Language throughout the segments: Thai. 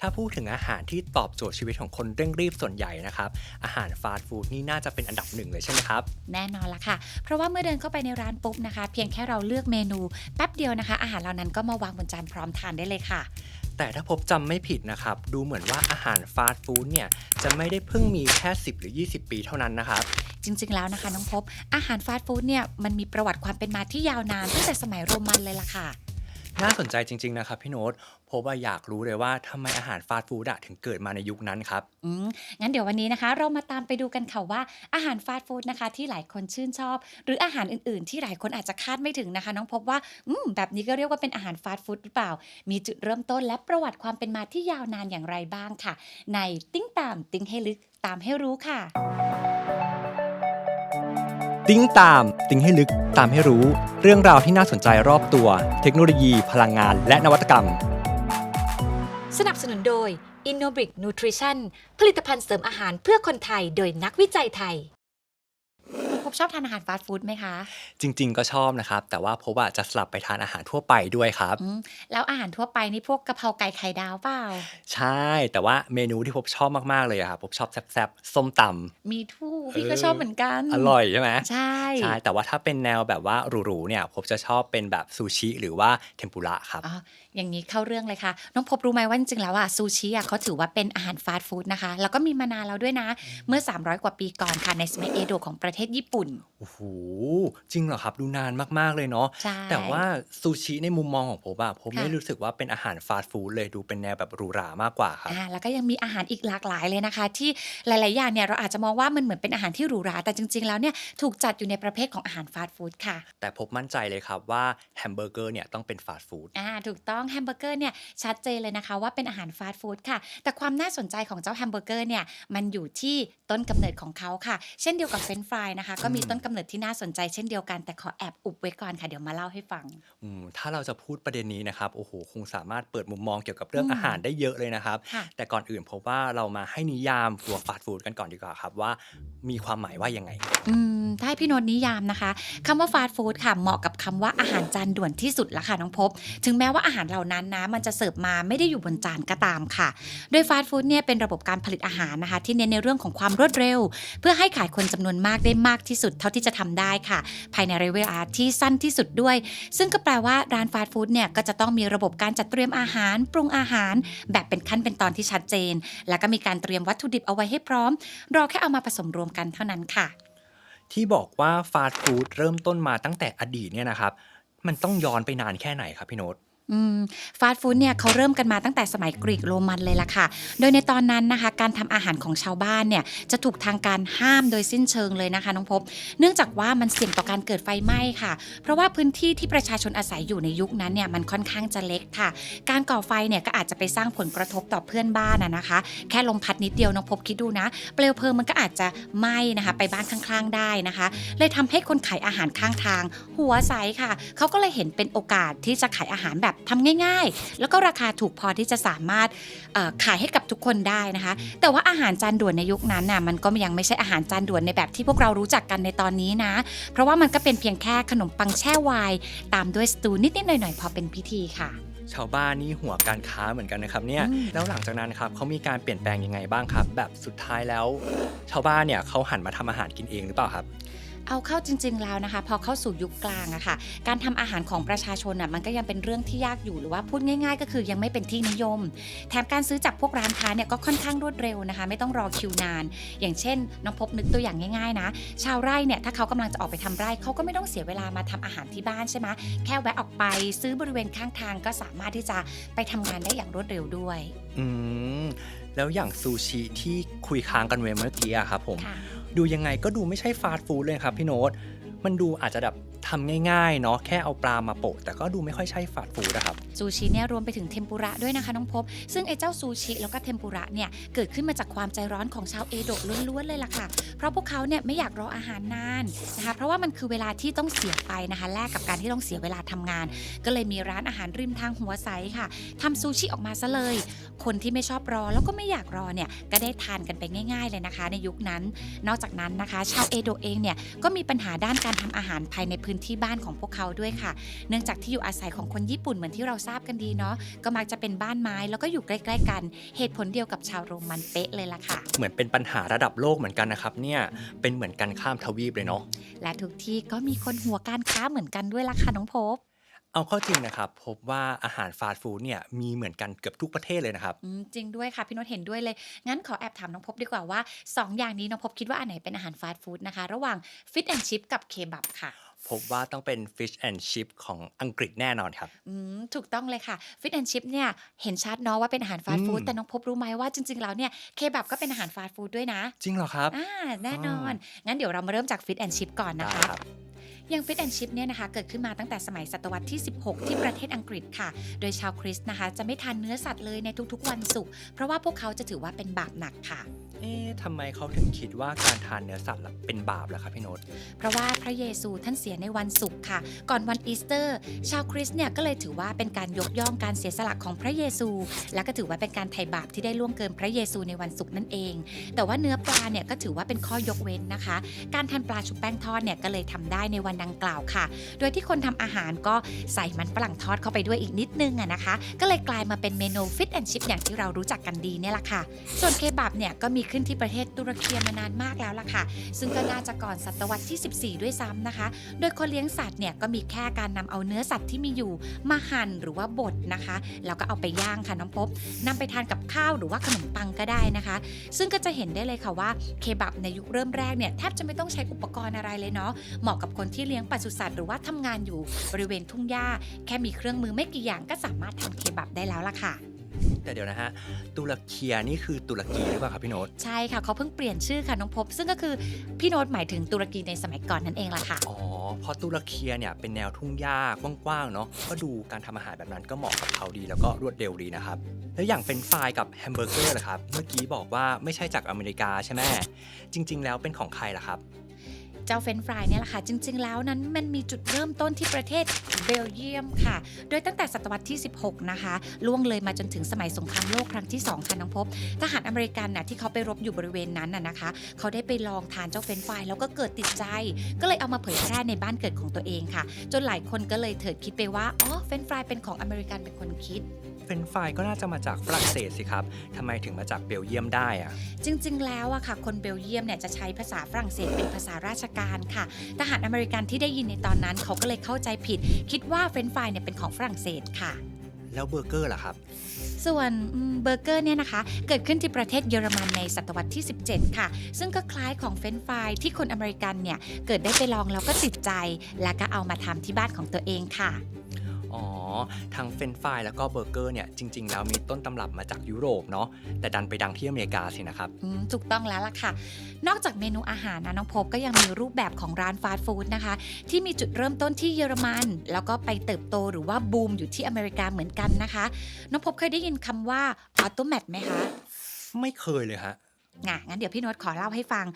ถ้าพูดถึงอาหารที่ตอบโจทย์ชีวิตของคนเร่งรีบส่วนใหญ่นะครับ อาหารฟาสต์ฟู้ดนี่น่าจะเป็นอันดับหนึ่งเลยใช่ไหมครับ แน่นอนละค่ะ เพราะว่าเมื่อเดินเข้าไปในร้านปุ๊บนะคะ เพียงแค่เราเลือกเมนูแป๊บเดียวนะคะ อาหารเหล่านั้นก็มาวางบนจานพร้อมทานได้เลยค่ะแต่ถ้าพบจำไม่ผิดนะครับ ดูเหมือนว่าอาหารฟาสต์ฟู้ดเนี่ย จะไม่ได้เพิ่งมีแค่ 10 หรือ 20 ปีเท่านั้นนะครับ จริง ๆ แล้วนะคะน้องพบ อาหารฟาสต์ฟู้ดเนี่ย มันมีประวัติความเป็นมาที่ยาวนานตั้งแต่สมัยโรมันเลยล่ะค่ะ น่าสนใจจริง ๆ นะครับพี่โน้ตเพราะว่าอยากรู้เลยว่าทำไมอาหารฟาสต์ฟู้ดอะถึงเกิดมาในยุคนั้นครับ อืมงั้นเดี๋ยววันนี้นะคะ เรามาตามไปดูกันค่ะว่าอาหารฟาสต์ฟู้ดนะคะ ที่หลายคนชื่นชอบ หรืออาหารอื่นๆ ที่หลายคนอาจจะคาดไม่ถึงนะคะ น้องพบว่าอืมแบบนี้ก็เรียกว่าเป็นอาหารฟาสต์ฟู้ดหรือเปล่า มีจุดเริ่มต้นและประวัติความเป็นมาที่ยาวนานอย่างไรบ้างค่ะ ในติ้งตามติ้งให้ลึกตามให้รู้ค่ะ ติ้งตาม ติ้งให้ลึกตามให้รู้ เรื่องราวที่น่าสนใจรอบตัว เทคโนโลยี พลังงาน และนวัตกรรม สนับสนุนโดย Innobric Nutrition ผลิตภัณฑ์เสริมอาหารเพื่อคนไทยโดยนักวิจัยไทย บชอบทานอาหารฟาสต์ฟู้ดไหมคะ จริง ๆ ก็ชอบนะครับ แต่ว่าพบว่าจะสลับไปทานอาหารทั่วไปด้วยครับอืมแล้วอาหารทั่วไปนี่พวกกะเพราไก่ไข่ดาวเปล่า ใช่ แต่ว่าเมนูที่พบชอบมาก ๆ เลยอะครับพบชอบแซ่บๆ ส้มตมีทู่พี่เออก็ชอบเหมือนกันำอร่อยใช่ไหมใช่ใช่แต่ว่าถ้าเป็นแนวแบบว่าหรูๆเนี่ยพบจะชอบเป็นแบบซูชิหรือว่าเทมปุระครับอ๋ออย่างนี้เข้าเรื่องเลยค่ะ น้องพบรู้ไหมว่าจริงๆแล้วอะซูชิอะเขาถือว่าเป็นอาหารฟาสต์ฟู้ดนะคะ แล้วก็มีมานานแล้วด้วยนะเมื่อ 300 กว่าปีก่อนค่ะในสมัยเอโดะของประเทศญี่ปุ่นโอ้โหจริงเหรอครับดูนานมากๆเลยเนาะใช่แต่ว่าซูชิในมุมมองของผมอะผมค่ะไม่รู้สึกว่าเป็นอาหารฟาสต์ฟู้ดเลยดูเป็นแนวแบบหรูหรามากกว่าครับอ่าแล้วก็ยังมีอาหารอีกหลากหลายเลยนะคะ ที่หลาย ๆ อย่างเนี่ยเราอาจจะมองว่ามันเหมือนเป็นอาหารที่หรูหราแต่จริง ๆ แล้วเนี่ยถูกจัดอยู่ในประเภทของอาหารฟาสต์ฟู้ดค่ะ แต่ผมมั่นใจเลยครับว่าแฮมเบอร์เกอร์เนี่ยต้องเป็นฟาสต์ฟู้ดอ่าถูกต้องแฮมเบอร์เกอร์เนี่ยชัดเจนเลยนะคะว่าเป็นอาหารฟาสต์ฟู้ดค่ะ แต่ความน่าสนใจของเจ้าแฮมเบอร์เกอร์เนี่ยมันอยู่ที่ต้นกำเนิดของเขาค่ะ เช่นเดียวกับเฟรนช์ฟรายนะคะก็มีต้นกำเนิดที่น่าสนใจเช่นเดียวกันแต่ขอแอบอุบไว้ก่อนค่ะเดี๋ยวมาเล่าให้ฟังอืมถ้าเราจะพูดประเด็นนี้นะครับโอ้โหคงสามารถเปิดมุมมองเกี่ยวกับเรื่องอืมอาหารได้เยอะเลยนะครับค่ะแต่ก่อนอื่นผมว่าเรามาให้นิยามตัวฟาสต์ฟู้ดกันก่อนดีกว่าครับว่ามีความหมายว่ายังไงอืมถ้าให้พี่โนนนิยามนะคะคำว่าฟาสต์ฟู้ดค่ะเหมาะกับคำว่าอาหารจานด่วนที่สุดละค่ะน้องพบ ถึงแม้ว่าอาหารเหล่านั้นนะมันจะเสิร์ฟมาไม่ได้อยู่บนจานก็ตามค่ะ โดยฟาสต์ฟู้ดเนี่ยเป็นระบบการผลิตอาหารนะคะ ที่เน้นในเรื่องของความรวดเร็ว เพื่อให้ขายคนจำนวนมากได้มากที่สุดเท่าที่จะทำได้ค่ะ ภายในระยะเวลาที่สั้นที่สุดด้วย ซึ่งก็แปลว่าร้านฟาสต์ฟู้ดเนี่ยก็จะต้องมีระบบการจัดเตรียมอาหาร ปรุงอาหาร แบบเป็นขั้นเป็นตอนที่ชัดเจน แล้วก็มีการเตรียมวัตถุดิบเอาไว้ให้พร้อม รอแค่เอามาผสมรวมกันเท่านั้นค่ะ ที่บอกว่าฟาสต์ฟู้ดเริ่มต้นมาตั้งแต่อดีตเนี่ยนะครับ มันต้องย้อนไปนานแค่ไหนครับพี่โน้ต อืมฟาสต์ฟู้ดเนี่ยเขาเริ่มกันมาตั้งแต่สมัยกรีกโรมันเลยล่ะค่ะ โดยในตอนนั้นนะคะ การทำอาหารของชาวบ้านเนี่ยจะถูกทางการห้ามโดยสิ้นเชิงเลยนะคะน้องพบ เนื่องจากว่ามันเสี่ยงต่อการเกิดไฟไหม้ค่ะ เพราะว่าพื้นที่ที่ประชาชนอาศัยอยู่ในยุคนั้นเนี่ยมันค่อนข้างจะเล็กค่ะ การก่อไฟเนี่ยก็อาจจะไปสร้างผลกระทบต่อเพื่อนบ้านนะนะคะ แค่ลมพัดนิดเดียวน้องพบคิดดูนะ เปลวเพลิงมันก็อาจจะไหม้นะคะ ไปบ้านข้างๆได้นะคะ เลยทำให้คนขายอาหารข้างทาง หัวใสค่ะเขาก็เลยเห็นเป็นโอกาสที่จะขายอาหารแบบทำง่ายๆ แล้วก็ราคาถูกพอที่จะสามารถเอ่อขายให้กับทุกคนได้นะคะ แต่ว่าอาหารจานด่วนในยุคนั้นน่ะมันก็ยังไม่ใช่อาหารจานด่วนในแบบที่พวกเรารู้จักกันในตอนนี้นะ เพราะว่ามันก็เป็นเพียงแค่ขนมปังแช่ไวน์ตามด้วยสตูนิดๆหน่อยๆพอเป็นพิธีค่ะชาวบ้านนี่หัวการค้าเหมือนกันนะครับเนี่ยอืมแล้วหลังจากนั้นครับเขามีการเปลี่ยนแปลงยังไงบ้างครับ แบบสุดท้ายแล้ว ชาวบ้านเนี่ยเขาหันมาทำอาหารกินเองหรือเปล่าครับ เอาเข้าจริง ๆ แล้วนะคะ พอเข้าสู่ยุคกลางอะค่ะ การทำอาหารของประชาชนอะมันก็ยังเป็นเรื่องที่ยากอยู่หรือว่าพูดง่าย ๆ ก็คือยังไม่เป็นที่นิยม แถมการซื้อจากพวกร้านค้าเนี่ยก็ค่อนข้างรวดเร็วนะคะ ไม่ต้องรอคิวนาน อย่างเช่นน้องพบนึกตัวอย่างง่ายๆนะ ชาวไร่เนี่ยถ้าเขากำลังจะออกไปทำไร่เขาก็ไม่ต้องเสียเวลามาทำอาหารที่บ้านใช่ไหมแค่แวะออกไปซื้อบริเวณข้างทางก็สามารถที่จะไปทำงานได้อย่างรวดเร็วด้วย อืมแล้วอย่างซูชิที่คุยค้างกันไว้เมื่อกี้อะครับผมค่ะ ดูยังไงก็ดูไม่ใช่ฟาสต์ฟู้ดเลยครับพี่โน้ตมันดูอาจจะแบบทำง่ายๆเนาะแค่เอาปลามาโปะแต่ก็ดูไม่ค่อยใช่ฟาสต์ฟู้ดนะครับ ซูชิเนี่ยรวมไปถึงเทมปุระด้วยนะคะน้องพบ ซึ่งไอ้เจ้าซูชิแล้วก็เทมปุระเนี่ยเกิดขึ้นมาจากความใจร้อนของชาวเอโดะล้วนๆเลยล่ะค่ะ เพราะพวกเขาเนี่ยไม่อยากรออาหารนานนะคะเพราะว่ามันคือเวลาที่ต้องเสียไปนะคะแลกกับการที่ต้องเสียเวลาทำงาน ก็เลยมีร้านอาหารริมทางหัวไซค่ะทำซูชิออกมาซะเลย คนที่ไม่ชอบรอแล้วก็ไม่อยากรอเนี่ยก็ได้ทานกันไปง่าย ๆเลยนะคะ ในยุคนั้น นอกจากนั้นนะคะ ชาวเอโดะเองเนี่ยก็มีปัญหาด้านการทำอาหารภายในพื้นที่บ้านของพวกเขาด้วยค่ะ เนื่องจากที่อยู่อาศัยของคนญี่ปุ่นเหมือนที่เราทราบราบกันดีเนาะก็มักจะเป็นบ้านไม้แล้วก็อยู่ใกล้ๆกัน เหตุผลเดียวกับชาวโรมันเป๊ะเลยล่ะค่ะ เหมือนเป็นปัญหาระดับโลกเหมือนกันนะครับเนี่ยเป็นเหมือนกันข้ามทวีปเลยเนาะและทุกที่ก็มีคนหัวการค้าเหมือนกันด้วยล่ะค่ะน้องพบเอาเข้าจริงนะครับ พบว่าอาหารฟาสต์ฟู้ดเนี่ยมีเหมือนกันเกือบทุกประเทศเลยนะครับอืมจริงด้วยค่ะ พี่โนตเห็นด้วยเลย งั้นขอแอบถามน้องพบดีกว่าว่า 2 อย่างนี้น้องพบคิดว่าอันไหนเป็นอาหารฟาสต์ฟู้ดนะคะ ระหว่างฟิตแอนชิพกับเคบับค่ะ พบว่าต้องเป็น Fish and Chip ของอังกฤษแน่นอนครับ อืมถูกต้องเลยค่ะฟิตแอนชิพเนี่ยเห็นชัดเนาะว่าเป็นอาหารฟาสต์ฟู้ดอืมแต่น้องพบรู้ไหมว่าจริงๆแล้วเนี่ยเคบับก็เป็นอาหารฟาสต์ฟู้ดด้วยนะ จริงเหรอครับอ่าแน่นอน งั้นเดี๋ยวเรามาเริ่มจากฟิตแอนชิพก่อนนะได้คะครับอย่างฟิตแอนชิพเนี่ยนะคะเกิดขึ้นมาตั้งแต่สมัยศตวรรษที่ 16 ที่ประเทศอังกฤษค่ะ โดยชาวคริสต์นะคะ จะไม่ทานเนื้อสัตว์เลยในทุกๆวันศุกร์เพราะว่าพวกเขาจะถือว่าเป็นบาปหนักค่ะ เอ๊ะทำไมเขาถึงคิดว่าการทานเนื้อสัตว์ล่ะเป็นบาปล่ะครับพี่โน้ต เพราะว่าพระเยซูท่านเสียในวันศุกร์ค่ะ ก่อนวันอีสเตอร์ ชาวคริสต์เนี่ยก็เลยถือว่าเป็นการยกย่องการเสียสละของพระเยซู และก็ถือว่าเป็นการไถ่บาปที่ได้ล่วงเกินพระเยซูในวันศุกร์นั่นเอง แต่ว่าเนื้อปลาเนี่ยก็ถือว่าเป็นข้อยกเว้นนะคะ การทานปลาชุบแป้งทอดเนี่ยก็เลยทำได้ในวันดังกล่าวค่ะ โดยที่คนทำอาหารก็ใส่มันฝรั่งทอดเข้าไปด้วยอีกนิดนึงอะนะคะ ก็เลยกลายมาเป็นเมนูฟิตแอนด์ชิพอย่างที่เรารู้จักกันดีเนี่ยแหละค่ะ ส่วนเคบับเนี่ยก็มีขึ้นที่ประเทศตุรกีมานานมากแล้วล่ะค่ะ ซึ่งก็น่าจะก่อนศตวรรษที่ 14 ด้วยซ้ำนะคะ โดยคนเลี้ยงสัตว์เนี่ยก็มีแค่การนำเอาเนื้อสัตว์ที่มีอยู่มาหั่นหรือว่าบดนะคะ แล้วก็เอาไปย่างค่ะน้องพบนำไปทานกับข้าวหรือว่าขนมปังก็ได้นะคะ ซึ่งก็จะเห็นได้เลยค่ะว่าเคบับในยุคเริ่มแรกเนี่ยแทบจะไม่ต้องใช้อุปกรณ์อะไรเลยเนาะเหมาะกับคนที่เลี้ยงปศุสัตว์หรือว่าทำงานอยู่บริเวณทุ่งหญ้า แค่มีเครื่องมือไม่กี่อย่างก็สามารถทำเคบับได้แล้วล่ะค่ะ แต่เดี๋ยวนะฮะตุรเคียนี่คือตุรกีหรือเปล่าครับพี่โน้ตใช่ค่ะเขาเพิ่งเปลี่ยนชื่อค่ะน้องพบ ซึ่งก็คือพี่โน้ตหมายถึงตุรกีในสมัยก่อนนั่นเองล่ะค่ะ อ๋อเพราะตุรเคียเนี่ยเป็นแนวทุ่งหญ้ากว้างๆเนาะก็ดูการทำอาหารแบบนั้นก็เหมาะกับเขาดีแล้วก็รวดเร็วดีนะครับ แล้วอย่างเป็นไฟรายกับแฮมเบอร์เกอร์ล่ะครับเมื่อกี้บอกว่าไม่ใช่จากอเมริกาใช่ไหมจริง ๆ แล้วเป็นของใครล่ะครับเจ้าเฟรนช์ฟรายเนี่ยแหละค่ะ จริง ๆ แล้วนั้นมันมีจุดเริ่มต้นที่ประเทศเบลเยียมค่ะ โดยตั้งแต่ศตวรรษที่ 16 นะคะ ล่วงเลยมาจนถึงสมัยสงครามโลกครั้งที่ 2 ค่ะน้องพบ ทหารอเมริกันน่ะที่เขาไปรบอยู่บริเวณนั้นน่ะนะคะ เขาได้ไปลองทานเจ้าเฟรนช์ฟรายแล้วก็เกิดติดใจ ก็เลยเอามาเผยแพร่ในบ้านเกิดของตัวเองค่ะ จนหลายคนก็เลยเถิดคิดไปว่า อ๋อ เฟรนช์ฟรายเป็นของอเมริกันเป็นคนคิดเฟรนช์ฟรายก็น่าจะมาจากฝรั่งเศสสิครับ ทำไมถึงมาจากเบลเยียมได้อะจริง ๆ แล้วอะค่ะ คนเบลเยียมเนี่ยจะใช้ภาษาฝรั่งเศสเป็นภาษาราชการค่ะ ทหารอเมริกันที่ได้ยินในตอนนั้น เขาก็เลยเข้าใจผิด คิดว่าเฟรนช์ฟรายเนี่ยเป็นของฝรั่งเศสค่ะ แล้วเบอร์เกอร์ล่ะครับ ส่วนอืมเบอร์เกอร์เนี่ยนะคะ เกิดขึ้นที่ประเทศเยอรมันในศตวรรษที่ 17 ค่ะ ซึ่งก็คล้ายของเฟรนช์ฟรายที่คนอเมริกันเนี่ยเกิดได้ไปลองแล้วก็ติดใจ แล้วก็เอามาทำที่บ้านของตัวเองค่ะ อ๋อ ทั้งเฟรนช์ฟรายแล้วก็เบอร์เกอร์เนี่ย จริง ๆ แล้วมีต้นตำรับมาจากยุโรปเนาะ แต่ดันไปดังที่อเมริกาสินะครับ อืมถูกต้องแล้วล่ะค่ะ นอกจากเมนูอาหารนะน้องพบก็ยังมีรูปแบบของร้านฟาสต์ฟู้ดนะคะ ที่มีจุดเริ่มต้นที่เยอรมัน แล้วก็ไปเติบโตหรือว่าบูมอยู่ที่อเมริกาเหมือนกันนะคะ น้องพบเคยได้ยินคำว่าออโตแมทไหมคะ ไม่เคยเลยฮะ งะงั้นเดี๋ยวพี่โน้ตขอเล่าให้ฟัง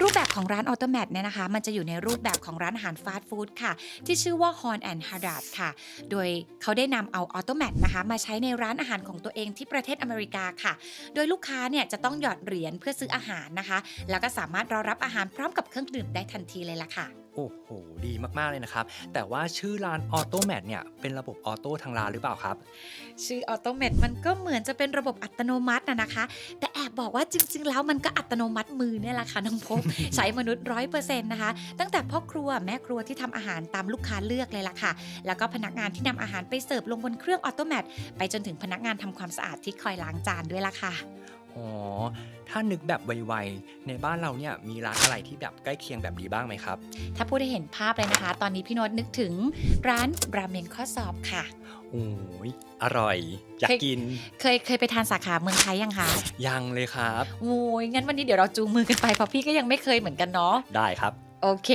รูปแบบของร้านออโตแมทเนี่ยนะคะ มันจะอยู่ในรูปแบบของร้านอาหารฟาสต์ฟู้ดค่ะ ที่ชื่อว่า Horn and Hadad ค่ะ โดยเขาได้นำเอาออโตแมทนะคะ มาใช้ในร้านอาหารของตัวเองที่ประเทศอเมริกาค่ะ โดยลูกค้าเนี่ยจะต้องหยอดเหรียญเพื่อซื้ออาหารนะคะ แล้วก็สามารถรอรับอาหารพร้อมกับเครื่องดื่มได้ทันทีเลยล่ะค่ะ โอ้โห ดีมาก ๆ เลยนะครับ แต่ว่าชื่อร้านออโตแมทเนี่ย เป็นระบบออโต้ทางร้านหรือเปล่าครับ ชื่อออโตเมตมันก็เหมือนจะเป็นระบบอัตโนมัตินะนะคะ แต่แอบบอกว่าจริง ๆ แล้วมันก็อัตโนมัติมือเนี่ยแหละค่ะน้องพบ ใช้มนุษย์ร้อยเปอร์เซ็นต์นะคะ ตั้งแต่พ่อครัวแม่ครัวที่ทำอาหารตามลูกค้าเลือกเลยล่ะค่ะ แล้วก็พนักงานที่นำอาหารไปเสิร์ฟลงบนเครื่องออโตแมตไปจนถึงพนักงานทำความสะอาดที่คอยล้างจานด้วยล่ะค่ะ อ๋อ ถ้านึกแบบไวๆในบ้านเราเนี่ยมีร้านอะไรที่แบบใกล้เคียงแบบนี้บ้างไหมครับ ถ้าพูดให้เห็นภาพเลยนะคะ ตอนนี้พี่โนตนึกถึงร้านราเมนข้อสอบค่ะโอ้ยอร่อยอยากกิน เคยเคยไปทานสาขาเมืองไทยยังคะยังเลยครับโอ้ยงั้นวันนี้เดี๋ยวเราจูงมือกันไปเพราะพี่ก็ยังไม่เคยเหมือนกันเนาะได้ครับ โอเค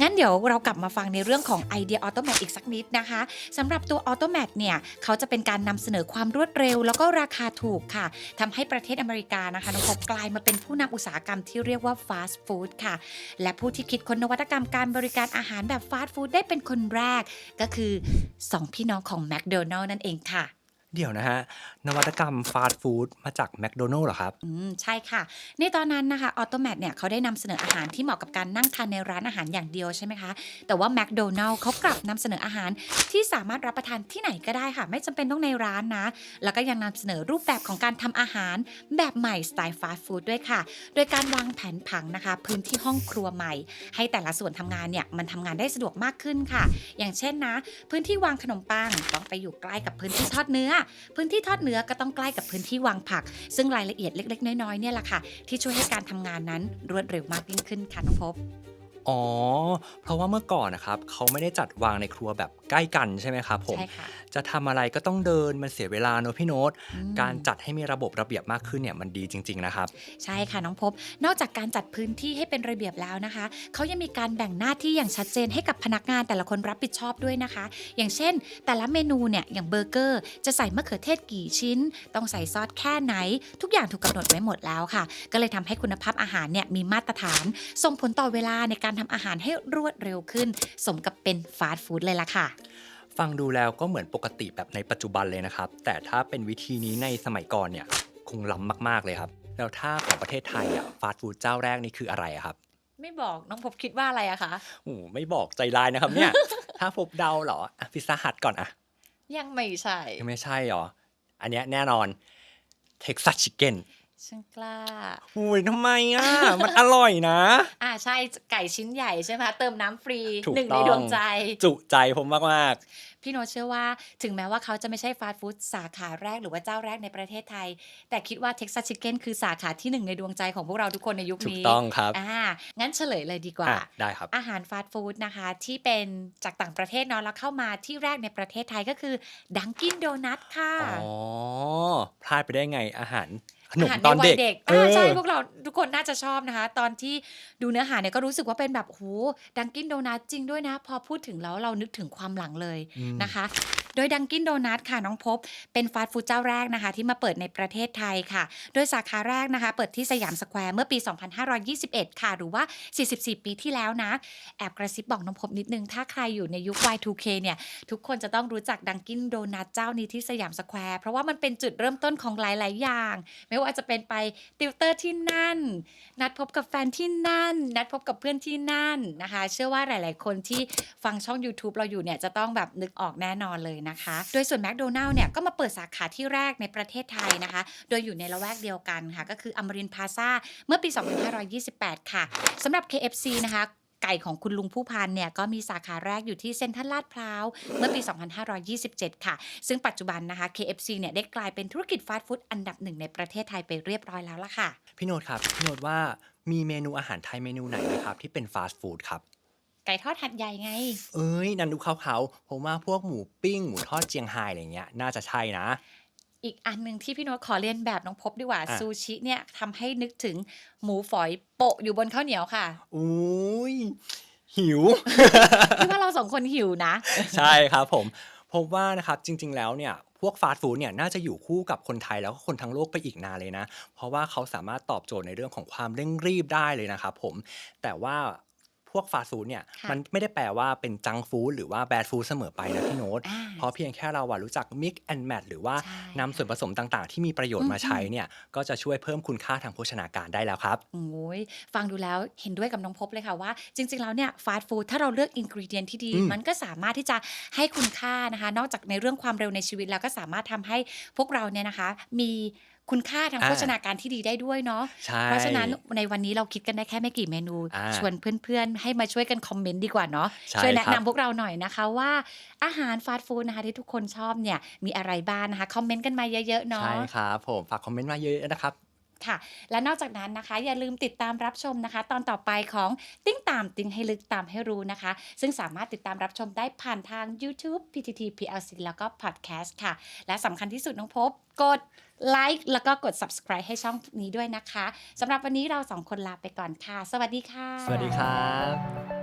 งั้นเดี๋ยวเรากลับมาฟังในเรื่องของไอเดียออโตแมตอีกสักนิดนะคะสำหรับตัวออโตแมตเนี่ย เขาจะเป็นการนำเสนอความรวดเร็ว แล้วก็ราคาถูกค่ะทำให้ประเทศอเมริกานะคะน้องพบกลายมาเป็นผู้นำอุตสาหกรรมที่เรียกว่าฟาสต์ฟู้ดค่ะ และผู้ที่คิดค้นนวัตกรรมการบริการอาหารแบบฟาสต์ฟู้ดได้เป็นคนแรก ก็คือ 2 พี่น้องของแมคโดนัลล์นั่นเองค่ะ เดี๋ยวนะฮะ นวัตกรรมฟาสต์ฟู้ดมาจากแมคโดนัลล์เหรอครับ อืมใช่ค่ะ ในตอนนั้นนะคะออโตแม t เนี่ยเขาได้นำเสนออาหารที่เหมาะกับการนั่งทานในร้านอาหารอย่างเดียวใช่ไหมคะ แต่ว่าแม d โดนัล s เขากลับนำเสนออาหารที่สามารถรับประทานที่ไหนก็ได้ค่ะ ไม่จำเป็นต้องในร้านนะ แล้วก็ยังนำเสนอรูปแบบของการทำอาหารแบบใหม่สไตล์ฟาสต์ฟู้ดด้วยค่ะ โดยการวางแผนผังนะคะ พื้นที่ห้องครัวใหม่ ให้แต่ละส่วนทำงานเนี่ยมันทำงานได้สะดวกมากขึ้นค่ะ อย่างเช่นนะ พื้นที่วางขนมปังต้องไปอยู่ใกล้กับพื้นที่ทอดเนื้อพื้นที่ทอดเนื้อก็ต้องใกล้กับพื้นที่วางผัก ซึ่งรายละเอียดเล็ก ๆ น้อยๆเนี่ยแหละค่ะที่ช่วยให้การทำงานนั้นรวดเร็วมากยิ่งขึ้นค่ะน้องพบ อ๋อ เพราะว่าเมื่อก่อนนะครับเขาไม่ได้จัดวางในครัวแบบใกล้กันใช่ไหมครับผม ใช่ค่ะ จะทำอะไรก็ต้องเดินมันเสียเวลาเนอะพี่โน้ต อืม การจัดให้มีระบบระเบียบมากขึ้นเนี่ยมันดีจริง ๆ นะครับ ใช่ค่ะน้องพบ นอกจากการจัดพื้นที่ให้เป็นระเบียบแล้วนะคะ เขายังมีการแบ่งหน้าที่อย่างชัดเจนให้กับพนักงานแต่ละคนรับผิดชอบด้วยนะคะ อย่างเช่น แต่ละเมนูเนี่ยอย่างเบอร์เกอร์ จะใส่มะเขือเทศกี่ชิ้น ต้องใส่ซอสแค่ไหน ทุกอย่างถูกกำหนดไว้หมดแล้วค่ะ ก็เลยทำให้คุณภาพอาหารเนี่ยมีมาตรฐาน ส่งผลต่อเวลาในการทำอาหารให้รวดเร็วขึ้น สมกับเป็นฟาสต์ฟู้ดเลยล่ะค่ะ ฟังดูแล้วก็เหมือนปกติแบบในปัจจุบันเลยนะครับ แต่ถ้าเป็นวิธีนี้ในสมัยก่อนเนี่ยคงล้ำมากๆเลยครับ แล้วถ้าของประเทศไทยอะฟาสต์ฟู้ดเจ้าแรกนี่คืออะไรอะครับไม่บอกน้องพบคิดว่าอะไรอะคะโอ้ไม่บอกใจร้ายนะครับเนี่ย ถ้าพบเดาเหรอพิซซ่าฮัทก่อนอะยังไม่ใช่ยังไม่ใช่หรอ อันเนี้ยแน่นอนเท็กซัสชิคเก้น ฉันกล้าอุ้ยทำไมอะ มันอร่อยนะ อ่าใช่ไก่ชิ้นใหญ่ใช่ไหมเติมน้ำฟรีถูกหนึ่งต้ในองดวงใจ จุใจผมมาก พี่โนตเชื่อว่าถึงแม้ว่าเขาจะไม่ใช่ฟาสต์ฟู้ดสาขาแรกหรือว่าเจ้าแรกในประเทศไทย แต่คิดว่าเท็กซัสชิคเก้นคือสาขาที่หนึ่งในดวงใจของพวกเราทุกคนในยุคๆ ถูกนี้ต้องครับอ่างั้นเฉลยเลยดีกว่า อะได้ครับ อาหารฟาสต์ฟู้ดนะคะที่เป็นจากต่างประเทศเนาะแล้วเข้ามาที่แรกในประเทศไทยก็คือดังกินโดนัทค่ะ อ๋อ พลาดไปได้ไงอาหาร ขนมอาหารตอนในวัเด็ยกเด็กเออ่าอใช่พวกเราทุกคนน่าจะชอบนะคะ ตอนที่ดูเนื้อหาเนี่ยก็รู้สึกว่าเป็นแบบโหดังกินโดนัทจริงด้วยนะ พอพูดถึงแล้วเรานึกถึงความหลังเลยอืมนะคะ โดยดังกินโดนัทค่ะน้องพบ เป็นฟาสต์ฟู้ดเจ้าแรกนะคะที่มาเปิดในประเทศไทยค่ะ โดยสาขาแรกนะคะ เปิดที่สยามสแควร์เมื่อปี 2521 ค่ะ หรือว่า 44 ปีที่แล้วนะ แอบกระซิบบอกน้องพบนิดนึง ถ้าใครอยู่ในยุค Y2K เนี่ย ทุกคนจะต้องรู้จักดังกินโดนัทเจ้านี้ที่สยามสแควร์เพราะว่ามันเป็นจุดเริ่มต้นของหลาย ๆ อย่าง ไม่ว่าจะเป็นไปติวเตอร์ที่นั่น นัดพบกับแฟนที่นั่น นัดพบกับเพื่อนที่นั่นนะคะ เชื่อว่าหลาย ๆ คนที่ฟังช่อง YouTube เราอยู่เนี่ยจะต้องแบบนึกออกแน่นอนเลยนะคะ โดยส่วนแมคโดนัลล์เนี่ยก็มาเปิดสาขาที่แรกในประเทศไทยนะคะ โดยอยู่ในละแวกเดียวกันค่ะ ก็คืออมรินพาซาเมื่อปี 2528 ค่ะสำหรับ KFC นะคะไก่ของคุณลุงผู้พันเนี่ยก็มีสาขาแรกอยู่ที่เซ็นทรัลลาดพร้าวเมื่อปี 2527 ค่ะ ซึ่งปัจจุบันนะคะ KFC เนี่ยได้กลายเป็นธุรกิจฟาสต์ฟู้ดอันดับหนึ่งในประเทศไทยไปเรียบร้อยแล้วล่ะค่ะ พี่โนตครับ พี่โนตว่ามีเมนูอาหารไทยเมนูไหนไหมครับที่เป็นฟาสต์ฟู้ดครับ ไก่ทอดหัดใหญ่ไง เอ้ย นันดูเขาเขาๆผมว่าพวกหมูปิ้ง หมูทอดเจียงไฮ้อะไรเงี้ย น่าจะใช่นะ อีกอันหนึ่งที่พี่โน้ตขอเรียนแบบน้องพบดีกว่า อะ ซูชิเนี่ยทำให้นึกถึงหมูฝอยโปะอยู่บนข้าวเหนียวค่ะอุ้ยหิว พี่ว่าเราสองคนหิวนะ ใช่ครับผมพบว่านะครับจริง ๆ แล้วเนี่ยพวกฟาสต์ฟู้ดเนี่ยน่าจะอยู่คู่กับคนไทยแล้วก็คนทั้งโลกไปอีกนานเลยนะ เพราะว่าเขาสามารถตอบโจทย์ในเรื่องของความเร่งรีบได้เลยนะครับผมแต่ว่าพ วกฟาสต์ฟู้ดเนี่ยค่ะมันไม่ได้แปลว่าเป็นจังฟู้ดหรือว่าแบดฟู้ดเสมอไปนะพี่โน้ตอ่าเพราะเพียงแค่เราอะรู้จัก mix and match หรือว่าใช่นำส่วนผสมต่างๆ ที่มีประโยชน์มาอืมใช้เนี่ยก็จะช่วยเพิ่มคุณค่าทางโภชนาการได้แล้วครับโอ้ยฟังดูแล้วเห็นด้วยกับน้องพบเลยค่ะว่า จริง ๆ แล้วเนี่ยฟาสต์ฟู้ดถ้าเราเลือกอินก e เดียนที่ดีอืมมันก็สามารถที่จะให้คุณค่านะคะ นอกจากในเรื่องความเร็วในชีวิตแล้วก็สามารถทำให้พวกเราเนี่ยนะคะ มี คุณค่าทางอ่าโภชนาการที่ดีได้ด้วยเนาะใช่เพราะฉะนั้นในวันนี้เราคิดกันได้แค่ไม่กี่เมนูอ่าชวนเพื่อนๆ ให้มาช่วยกันคอมเมนต์ดีกว่าเนาะใช่ช่วยแนะครับบนำพวกเราหน่อยนะคะว่าอาหารฟาสต์ฟู้ดนะคะที่ทุกคนชอบเนี่ยมีอะไรบ้างนะคะคอมเมนต์กันมาเยอะๆเนาะใช่ครับผมฝากคอมเมนต์มาเยอะๆนะครับ ค่ะ และนอกจากนั้นนะคะ อย่าลืมติดตามรับชมนะคะ ตอนต่อไปของติ้งตามติ้งให้ลึกตามให้รู้นะคะ ซึ่งสามารถติดตามรับชมได้ผ่านทาง YouTube PTT PLC แล้วก็ Podcast ค่ะ และสำคัญที่สุดน้องพบกดไลค์แล้วก็กด subscribe ให้ช่องนี้ด้วยนะคะสำหรับวันนี้เราสองคนลาไปก่อนค่ะ สวัสดีค่ะ สวัสดีครับ